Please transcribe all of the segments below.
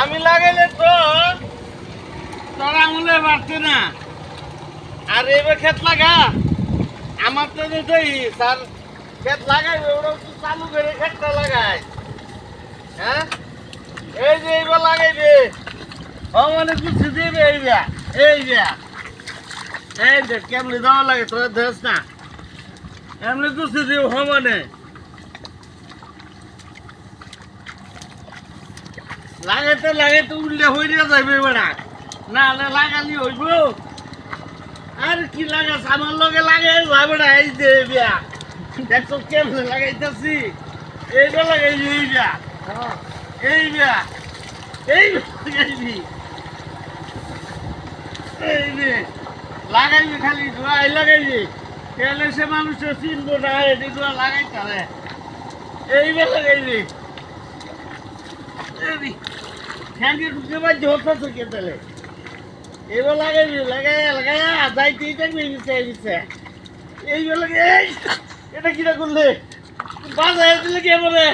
আমি লাগাইলে তো তোর আঙুলে বাড়ছে না। আর এবার ক্ষেত লাগা। আমার তো দেই, স্যার, ক্ষেত লাগাই ওরা তো চালু করে ক্ষেতটা লাগাই হ্যাঁ? এই যে এইবার লাগাইবে। ও মানে কিছু দিবে এই যে এই যে এই যে, কেমনি দেওয়া লাগে তোর দেশ না। এমনি কিছু দিব মানে। লাগাইতে লাগাইতে উল্লে হইলে যাইবে বেড়া। না লাগালি হইব। আর কি লাগাস? আমার লগে লাগাই যাবে না এই যে বিয়া দেখছ কেমনে লাগাইতেছি? এইটা লাগাইবি এই বিয়া এই বিয়া এই লাগাইবি এই লাগাইবি খালি লাগাইবি তাহলে সে মানুষ চিনবো না এটি ধোয়া লাগাইতে হবে? এইবার লাগাইবি ফ্যানকে ঢুকে বাজছে হতো তো কে তাহলে এবার লাগাইবি লাগাই লাগাই যাইতেই থাকবি নিচে নিচে। এইবার লাগে এটা কিটা করলে? বাজায় দিলে কে বলে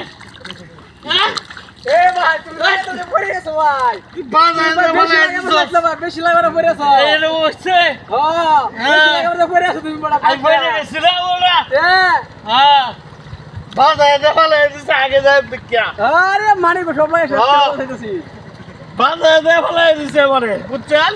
হ্যাঁ? এ ভাই ভাই। বেশি ভাই বেশি পড়ে এটা বসছে। হ্যাঁ। বেশি পড়ে গেছো তুমি বড় আমি বলে গেছি না ওরা হ্যাঁ। বাজায় দেখালে দিছে আগে যায় বিখ্যা আরে মানি গো সবাই। বলতেছি। বাজায় দেখালে দিছে মানে বুঝছেন?